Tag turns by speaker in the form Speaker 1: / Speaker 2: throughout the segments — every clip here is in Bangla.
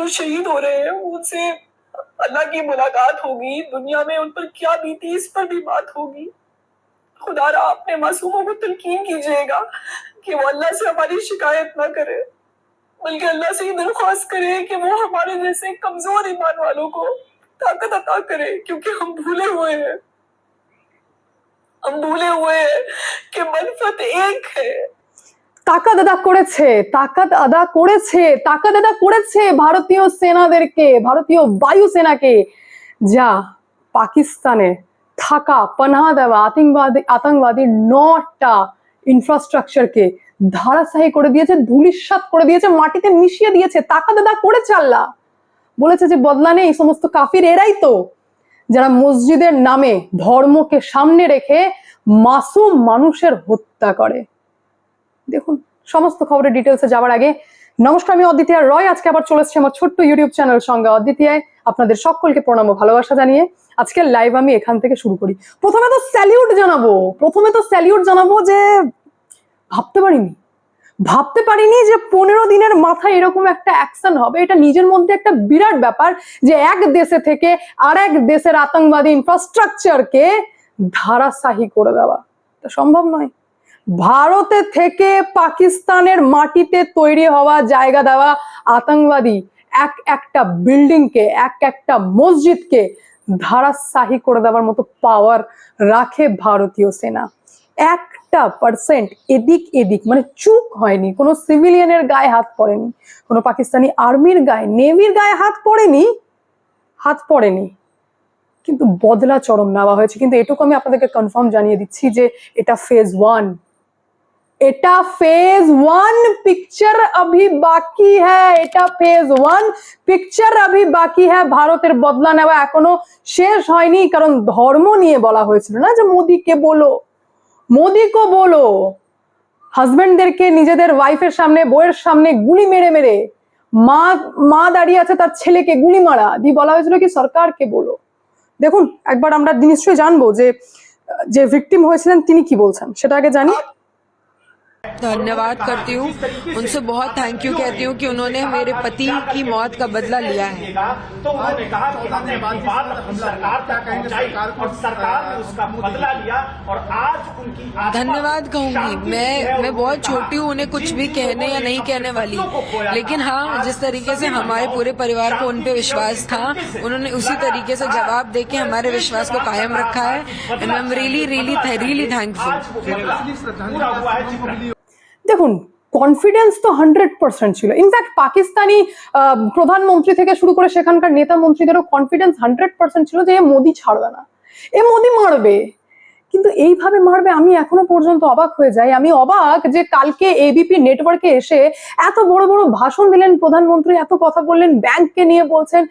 Speaker 1: जो शहीद हो रहे हैं उनसे अल्लाह की मुलाकात होगी। दुनिया में उन पर क्या बीती, इस पर भी बात होगी। खुदारा अपने मासूमों को तलकीन कीजिएगा कि वो अल्लाह से हमारी शिकायत ना करे, बल्कि अल्लाह से ये दरख्वास्त करे कि वो हमारे जैसे कमज़ोर ईमान वालों को ताकत अता करे, क्योंकि हम भूले हुए हैं। हम भूले हुए हैं कि मनफत एक है।
Speaker 2: তাকাত আদা করেছে, তাকাত আদা করেছে, তাকাত আদা করেছে ভারতীয় সেনাদেরকে, ভারতীয় বায়ুসেনাকে যা পাকিস্তানে থাকা পানাহা দেওয়া আতঙ্কবাদী আতঙ্কবাদী নটা ইনফ্রাস্ট্রাকচারকে ধারাশাহী করে দিয়েছে ধুলিস্বাত করে দিয়েছে, মাটিতে মিশিয়ে দিয়েছে, তাকাত আদা করেছে আল্লাহ। বলেছে যে বদলা নেই সমস্ত কাফির এরাই তো। যারা মসজিদের নামে ধর্মকে সামনে রেখে মাসুম মানুষের হত্যা করে। দেখুন, সমস্ত খবরের ডিটেলসে যাওয়ার আগে নমস্কার, আমি অদ্বিতীয় রয়। আজকে আবার চলে এসেছি আমার ছোট্ট ইউটিউব চ্যানেল সঙ্গে। অদ্বিতীয় আপনাদের সকলকে প্রণাম ও ভালোবাসা জানিয়ে আজকের লাইভ আমি এখান থেকে শুরু করি। প্রথমে তো স্যালিউট জানাব। প্রথমে তো স্যালিউট জানাব যে ভাবতে পারিনি। ভাবতে পারিনি যে পনেরো দিনের মাথায় এরকম একটা অ্যাকশন হবে। এটা নিজের মধ্যে একটা বিরাট ব্যাপার যে এক দেশে থেকে আর এক দেশের আতঙ্কবাদী ইনফ্রাস্ট্রাকচারকে ধারাশাহী করে দেওয়া। এটা সম্ভব নয়। ভারতে থেকে পাকিস্তানের মাটিতে তৈরি হওয়া জায়গা দেওয়া আতঙ্কবাদী এক একটা বিল্ডিংকে, এক একটা মসজিদকে ধারাশাহী করে দেওয়ার মতো পাওয়ার রাখে ভারতীয় সেনা। একটা পার্সেন্ট এদিক এদিক মানে চুপ হয়নি, কোনো সিভিলিয়ানের গায়ে হাত পড়েনি, কোনো পাকিস্তানি আর্মির গায়ে নেভির গায়ে হাত পড়েনি হাত পড়েনি। কিন্তু বদলা চরম নেওয়া হয়েছে। কিন্তু এটুকু আমি আপনাদেরকে কনফার্ম জানিয়ে দিচ্ছি যে এটা ফেজ ওয়ান এটা ফেজ ওয়ান পিকচার অভি বাকি হ্যাঁ এটা ফেজ ওয়ান পিকচার অভি বাকি হ্যাঁ ভারতের বদলা নেওয়া এখনও শেষ হয়নি কারণ ধর্ম নিয়ে বলা হয়েছিল না যে মোদিকে বলো মোদিকে বলো হাজবেন্ডদেরকে নিজেদের ওয়াইফের সামনে বইয়ের সামনে গুলি মেরে মেরে মা মা দাঁড়িয়ে আছে তার ছেলেকে গুলি মারা দিয়ে বলা হয়েছিল কি সরকারকে বলো দেখুন একবার আমরা নিশ্চয়ই জানব যে যে ভিকটিম হয়েছিলেন তিনি কি বলছেন সেটা আগে জানি।
Speaker 3: धन्यवाद करती हूँ। उनसे बहुत थैंक यू कहती हूँ कि उन्होंने मेरे पति की मौत का बदला लिया है।
Speaker 4: तो उन्होंने कहा कि हमने अपनी बात अपनी सरकार तक पहुंचाई और सरकार ने उसका बदला लिया और आज उनकी
Speaker 3: धन्यवाद कहूँगी। मैं मैं बहुत छोटी हूँ उन्हें कुछ भी कहने या नहीं कहने वाली। लेकिन हाँ जिस तरीके से हमारे पूरे परिवार को उन पे विश्वास था उन्होंने उसी तरीके से जवाब दे के हमारे विश्वास को कायम रखा है।
Speaker 4: And I am really really really thankful
Speaker 2: দেখুন কনফিডেন্স তো হান্ড্রেড পার্সেন্ট ছিল। ইনফ্যাক্ট পাকিস্তানি প্রধানমন্ত্রী থেকে শুরু করে সেখানকার নেতা মন্ত্রীদেরও কনফিডেন্স হান্ড্রেড পার্সেন্ট ছিল যে মোদি ছাড়বে না। এ মোদি মারবে। কিন্তু এইভাবে মারবে, আমি এখনও পর্যন্ত অবাক হয়ে যাই। আমি অবাক যে কালকে এবিপি নেটওয়ার্কে এসে এত বড় বড় ভাষণ দিলেন প্রধানমন্ত্রী, এত কথা বললেন ব্যাংককে নিয়ে বলছেন,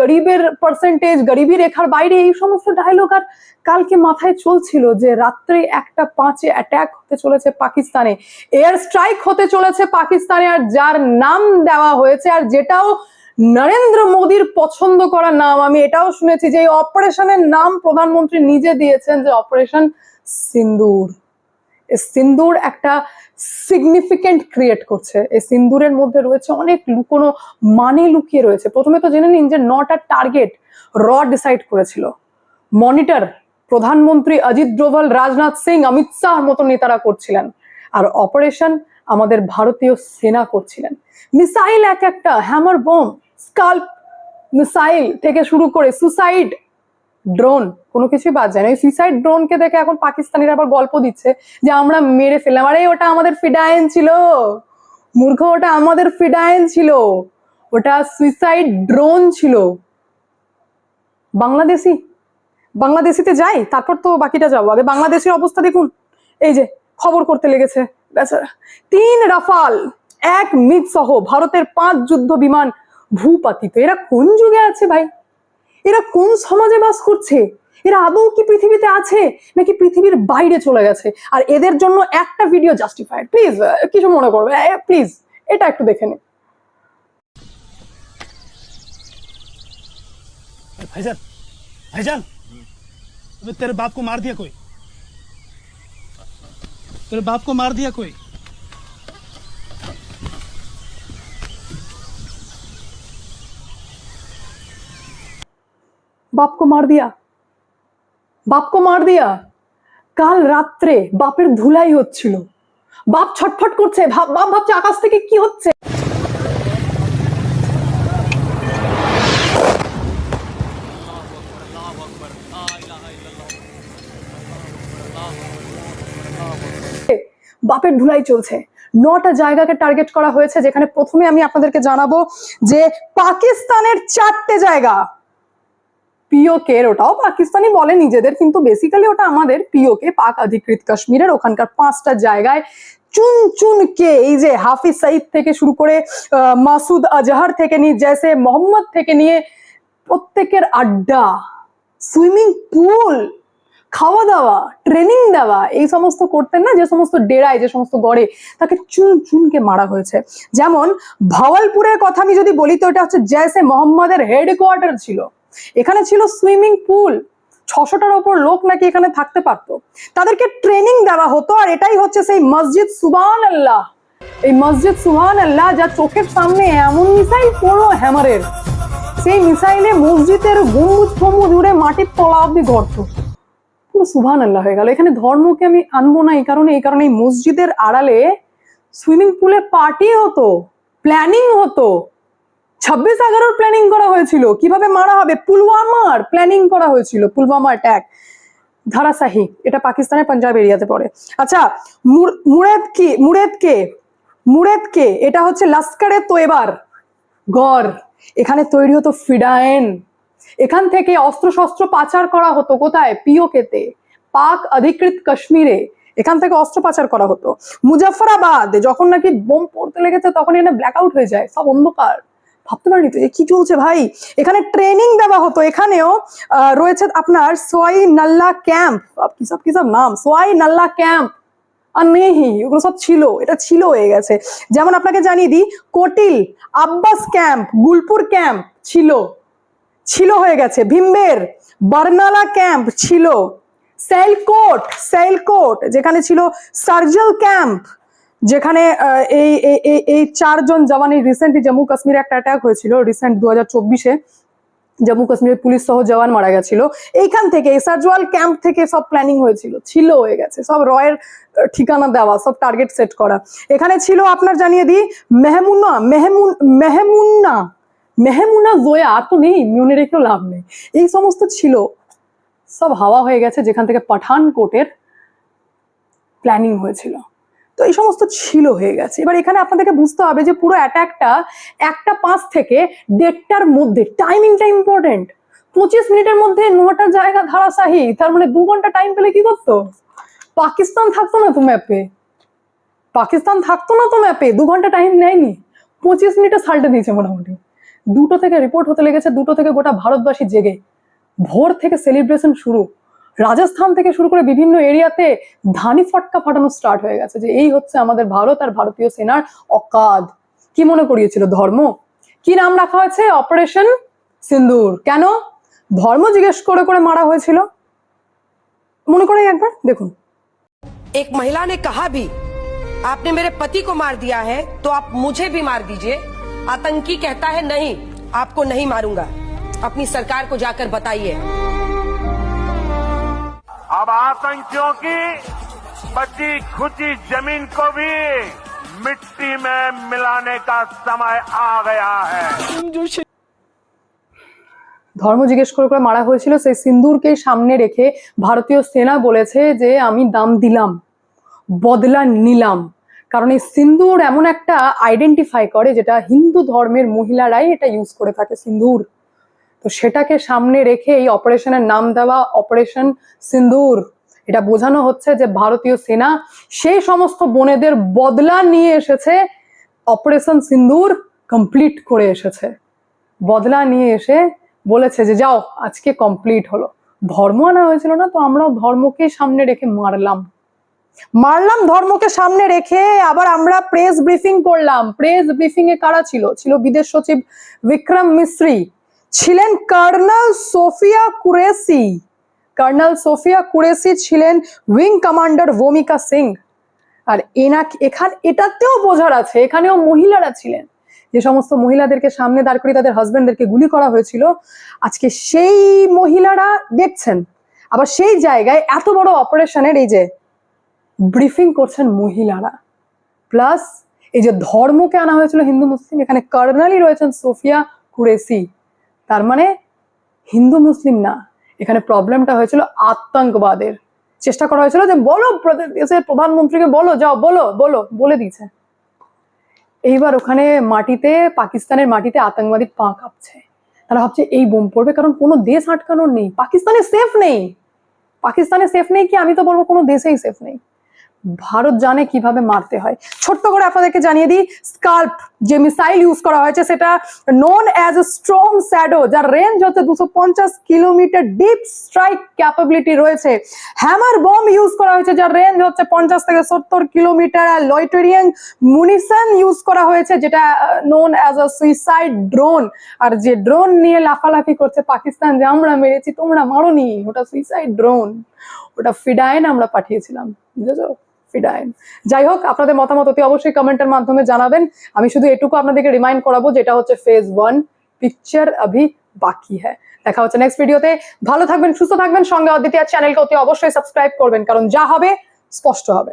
Speaker 2: গরিবের পার্সেন্টেজ গরিবী রেখার বাইরে, এই সমস্ত ডায়লগ আর কালকে মাথায় চলছিল যে রাত্রে একটা পাঁচে অ্যাটাক হতে চলেছে পাকিস্তানে। এয়ার স্ট্রাইক হতে চলেছে পাকিস্তানে আর যার নাম দেওয়া হয়েছে আর যেটাও নরেন্দ্র মোদীর পছন্দ করা নাম, আমি এটাও শুনেছি যে এই অপারেশনের নাম প্রধানমন্ত্রী নিজে দিয়েছেন যে অপারেশন সিন্দুর। সিন্দুর একটা সিগনিফিকেন্ট ক্রিয়েট করছে। এই সিন্দুরের মধ্যে রয়েছে অনেক লুকোনো মানে লুকিয়ে রয়েছে। প্রথমে তো জেনে নিন যে নটা টার্গেট র ডিসাইড করেছিল। মনিটর প্রধানমন্ত্রী অজিত ডোভাল, রাজনাথ সিং, অমিত শাহ মতো নেতারা করছিলেন। আর অপারেশন আমাদের ভারতীয় সেনা করছিলেন। মিসাইল এক একটা হ্যামার বম স্কাল্প মিসাইল থেকে শুরু করে সুসাইড ড্রোন, কোনো কিছুই বাদ যায় না। ওই সুইসাইড ড্রোনকে দেখে এখন পাকিস্তানিরা আবার গল্প দিচ্ছে যে আমরা মেরে ফেললাম। আরে, ওটা আমাদের ফিডাইন ছিল। মূর্খ, ওটা আমাদের ফিডাইন ছিল। ওটা সুইসাইড ড্রোন ছিল। বাংলাদেশি, বাংলাদেশিতে যাই, তারপর তো বাকিটা যাব। আগে বাংলাদেশের অবস্থা দেখুন। এই যে, খবর করতে লেগেছে। তিন রাফাল, এক মিগ সহ ভারতের পাঁচ যুদ্ধ বিমান ভূপাতিত এরা কোন যুগে আছে ভাই এরা কোন সমাজে বাস করছে এরা আদৌ কি পৃথিবীতে আছে নাকি পৃথিবীর বাইরে চলে গেছে আর এদের জন্য একটা ভিডিও জাস্টিফাইড প্লিজ কিছু মনে করবে প্লিজ এটা একটু দেখে নিন
Speaker 5: भाईजान भाईजान अबे तेरे बाप को मार दिया कोई तेरे बाप को मार दिया कोई
Speaker 2: बाप को मार दिया বাপ কো মার দিয়া কাল রাত্রে বাপের ধুলাই হচ্ছিল বাপ ছটফট করছে ভাব বাপ ভাবছে আকাশ থেকে কি হচ্ছে বাপের ধুলাই চলছে নটা জায়গাকে টার্গেট করা হয়েছে যেখানে প্রথমে আমি আপনাদেরকে জানাবো যে পাকিস্তানের চারটে জায়গা পিওকের ওটাও পাকিস্তানি বলে নিজেদের, কিন্তু বেসিক্যালি ওটা আমাদের পিওকে পাক অধিকৃত কাশ্মীরের ওখানকার পাঁচটা জায়গায় চুন চুনকে এই যে হাফিজ সাইদ থেকে শুরু করে মাসুদ আজহার থেকে নিয়ে, জেসে মোহাম্মদ থেকে নিয়ে প্রত্যেকের আড্ডা, সুইমিং পুল খাওয়া দাওয়া ট্রেনিং দেওয়া, এই সমস্ত করতেন না, যে সমস্ত ডেরায়, যে সমস্ত গড়ে, তাকে চুন চুনকে মারা হয়েছে। যেমন, ভাওয়ালপুরের কথা আমি যদি বলি, তো এটা হচ্ছে জেসে মোহাম্মদের হেডকোয়ার্টার ছিল। এখানে ছিল সুইমিং পুল। ছশোটার ওপর লোক নাকি এখানে থাকতে পারতো। তাদেরকে ট্রেনিং দেওয়া হতো আর এটাই হচ্ছে সেই মসজিদ সুবান আল্লাহ এই মসজিদ সুহান আল্লাহ যা চোখের সামনে এমন মিসাইল পড়ল হ্যামারের। সেই মিসাইলে মসজিদের গম্বুজ ফম্বুজ উড়ে মাটির তলা অব্দি গর্ত পুরো সুহান আল্লাহ হয়ে গেল। এখানে ধর্মকে আমি আনব না এই কারণে। এই কারণে এই মসজিদের আড়ালে সুইমিং পুলে পার্টি হতো, প্ল্যানিং হতো। ছাব্বিশ এগারোর প্ল্যানিং করা হয়েছিল। কীভাবে মারা হবে? পুলওয়ামার প্ল্যানিং করা হয়েছিল। পুলওয়ামা অ্যাটাক ধারাসাহি এটা পাকিস্তানের পাঞ্জাব এরিয়াতে পড়ে। আচ্ছা মুর- মুরেদ কি, মুরেদ কে? মুরেদ কে? এটা হচ্ছে লস্করে তোয়েবার। গড়। এখানে তৈরি হতো ফিডায়েন। এখান থেকে অস্ত্র শস্ত্র পাচার করা হতো কোথায়? পিওকেতে। পাক অধিকৃত কাশ্মীরে। এখান থেকে অস্ত্র পাচার করা হতো। মুজাফরাবাদ, যখন নাকি বোম পড়তে লেগেছে তখন এখানে ব্ল্যাক আউট হয়ে যায়। সব অন্ধকার। ভাবতে পারিনি তো কি চলছে ভাই? এখানে ট্রেনিং দেওয়া হতো, এখানেও রয়েছে আপনার সোয়াই নাল্লা ক্যাম্প সব কি, সব নাম? সোয়াই নাল্লা ক্যাম্প আর নেহি, ওগুলো সব ছিল, এটা ছিল হয়ে গেছে। যেমন আপনাকে জানিয়ে দিই, কোটিল, আব্বাস ক্যাম্প গুলপুর ক্যাম্প ছিল। ছিল হয়ে গেছে। ভীমবের, বার্নালা ক্যাম্প ছিল। সেলকোট সেলকোট যেখানে ছিল সার্জেল ক্যাম্প যেখানে এই, এই- চারজন জওয়ানের রিসেন্টলি জম্মু কাশ্মীরে একটা অ্যাটাক হয়েছিল রিসেন্ট দু হাজার চব্বিশে। জম্মু কাশ্মীরের পুলিশ সহ জওয়ান মারা গেছিল। এইখান থেকে সার্জওয়াল ক্যাম্প থেকে সব প্ল্যানিং হয়েছিল। ছিল, হয়ে গেছে। সব রয়ের ঠিকানা দেওয়া, সব টার্গেট সেট করা। এখানে ছিল আপনার জানিয়ে দিই, মেহমুনা, মেহমুন, মেহমুন্না, মেহমুনা জোয়া, আর তো নেই, মনে রেখেও লাভ নেই। এই সমস্ত ছিল। সব হাওয়া হয়ে গেছে, যেখান থেকে পাঠানকোটের প্ল্যানিং হয়েছিল। তো এই সমস্ত ছিল হয়ে গেছে। এবার এখানে আপনাদেরকে বুঝতে হবে যে পুরো অ্যাটাকটা একটা পাঁচ থেকে দেড়টার মধ্যে টাইমিংটা ইম্পর্টেন্ট পঁচিশ মিনিটের মধ্যে নটা জায়গা ধারাসাহি তার মানে দু ঘণ্টা টাইম পেলে কি করতো? পাকিস্তান থাকতো না তো ম্যাপে পাকিস্তান থাকতো না তো ম্যাপে দু ঘণ্টা টাইম নেয়নি। পঁচিশ মিনিটে সাল্টে দিয়েছে মোটামুটি। দুটো থেকে রিপোর্ট হতে লেগেছে, দুটো থেকে গোটা ভারতবাসী জেগে। ভোর থেকে সেলিব্রেশন শুরু। রাজস্থান থেকে শুরু করে বিভিন্ন এরিয়াতে ধানি ফটকা ফাটানো স্টার্ট হয়ে গেছে যে এই হচ্ছে আমাদের ভারত আর ভারতীয় সেনার অকাদ কি মনে করিয়েছিল ধর্ম কি নাম রাখা হয়েছে অপারেশন সিন্দুর কেন ধর্ম জিজ্ঞেস করে করে মারা হয়েছিল মনে করে একবার দেখুন
Speaker 6: एक महिला ने कहा भी आपने मेरे पति को मार दिया है तो आप मुझे भी मार दीजिए आतंकी कहता है नहीं आपको नहीं मारूंगा अपनी सरकार को जाकर बताइए
Speaker 7: अब आतंकियों की बची खुची जमीन को भी मिट्टी में मिलाने का समय आ गया है
Speaker 2: ধর্ম জিজ্ঞেস করে করে মারা হয়েছিল সেই সিন্দুরকে সামনে রেখে ভারতীয় সেনা বলেছে যে আমি দাম দিলাম বদলা নিলাম কারণ এই সিন্দুর এমন একটা আইডেন্টিফাই করে যেটা হিন্দু ধর্মের মহিলারাই এটা ইউজ করে থাকে সিন্দুর তো সেটাকে সামনে রেখে এই অপারেশনের নাম দেওয়া অপারেশন সিন্দুর। এটা বোঝানো হচ্ছে যে ভারতীয় সেনা সেই সমস্ত বোনেদের বদলা নিয়ে এসেছে, অপারেশন সিন্দুর কমপ্লিট করে এসেছে। বদলা নিয়ে এসে বলেছে যে, যাও, আজকে কমপ্লিট হলো। ধর্ম আনা হয়েছিল না তো আমরাও ধর্মকে সামনে রেখে মারলাম। মারলাম ধর্মকে সামনে রেখে, আবার আমরা প্রেস ব্রিফিং করলাম। প্রেস ব্রিফিং এ কারা ছিল? ছিল বিদেশ সচিব বিক্রম মিস্ত্রি। ছিলেন কর্নাল সোফিয়া কুরেসি। কর্নাল সোফিয়া কুরেসি ছিলেন উইং কমান্ডার ভূমিকা সিং। আর এনা এখান, এটাতেও বোঝার আছে, এখানেও মহিলারা ছিলেন। যে সমস্ত মহিলাদেরকে সামনে দাঁড় করিয়ে তাদের হাজবেন্ডদেরকে গুলি করা হয়েছিল, আজকে সেই মহিলারা দেখছেন। আবার সেই জায়গায় এত বড় অপারেশনের এই যে ব্রিফিং করছেন মহিলারা। প্লাস এই যে ধর্মকে আনা হয়েছিল হিন্দু মুসলিম এখানে কর্নালই রয়েছেন সোফিয়া কুরেসি। তার মানে হিন্দু মুসলিম না। এখানে প্রবলেমটা হয়েছিল আতঙ্কবাদের। চেষ্টা করা হয়েছিল যে বলো দেশের প্রধানমন্ত্রীকে বলো, যাও, বলো বলো, বলে দিয়েছে। এইবার ওখানে মাটিতে, পাকিস্তানের মাটিতে আতঙ্কবাদী পা কাঁপছে। তারা ভাবছে এই বোম পড়বে কারণ কোনো দেশ আটকানোর নেই। পাকিস্তানে সেফ নেই। পাকিস্তানে সেফ নেই কি? আমি তো বলব কোনো দেশেই সেফ নেই। ভারত জানে কীভাবে মারতে হয়। ছোট্ট করে আপনাদেরকে জানিয়ে দিই, স্কাল্প যে মিসাইল ইউজ করা হয়েছে, সেটা নোন অ্যাজ স্ট্রং স্যাডো যার রেঞ্জ হচ্ছে দুশো পঞ্চাশ কিলোমিটার ডিপ স্ট্রাইক ক্যাপাবিলিটি রয়েছে। হ্যামার বম ইউজ করা হয়েছে, যার রেঞ্জ হচ্ছে পঞ্চাশ থেকে সত্তর কিলোমিটার। আর লয়টেরিয়াং মুনিশন ইউজ করা হয়েছে, যেটা known as a suicide drone আর যে ড্রোন নিয়ে লাফালাফি করছে পাকিস্তান, যে আমরা মেরেছি, তোমরা মারোনি, ওটা সুইসাইড ড্রোন ওটা ফিডাইন আমরা পাঠিয়েছিলাম, বুঝেছ? ফিডাইন যাই হোক, আপনাদের মতামত অতি অবশ্যই কমেন্টের মাধ্যমে জানাবেন। আমি শুধু এটুকু আপনাদেরকে রিমাইন্ড করাবো, যেটা হচ্ছে ফেজ ওয়ান পিকচার আভি বাকি হ্যাঁ। দেখা হচ্ছে নেক্সট ভিডিওতে ভালো থাকবেন, সুস্থ থাকবেন। সঙ্গে অদ্বিতীয় চ্যানেলকে অতি অবশ্যই সাবস্ক্রাইব করবেন, কারণ যা হবে, স্পষ্ট হবে।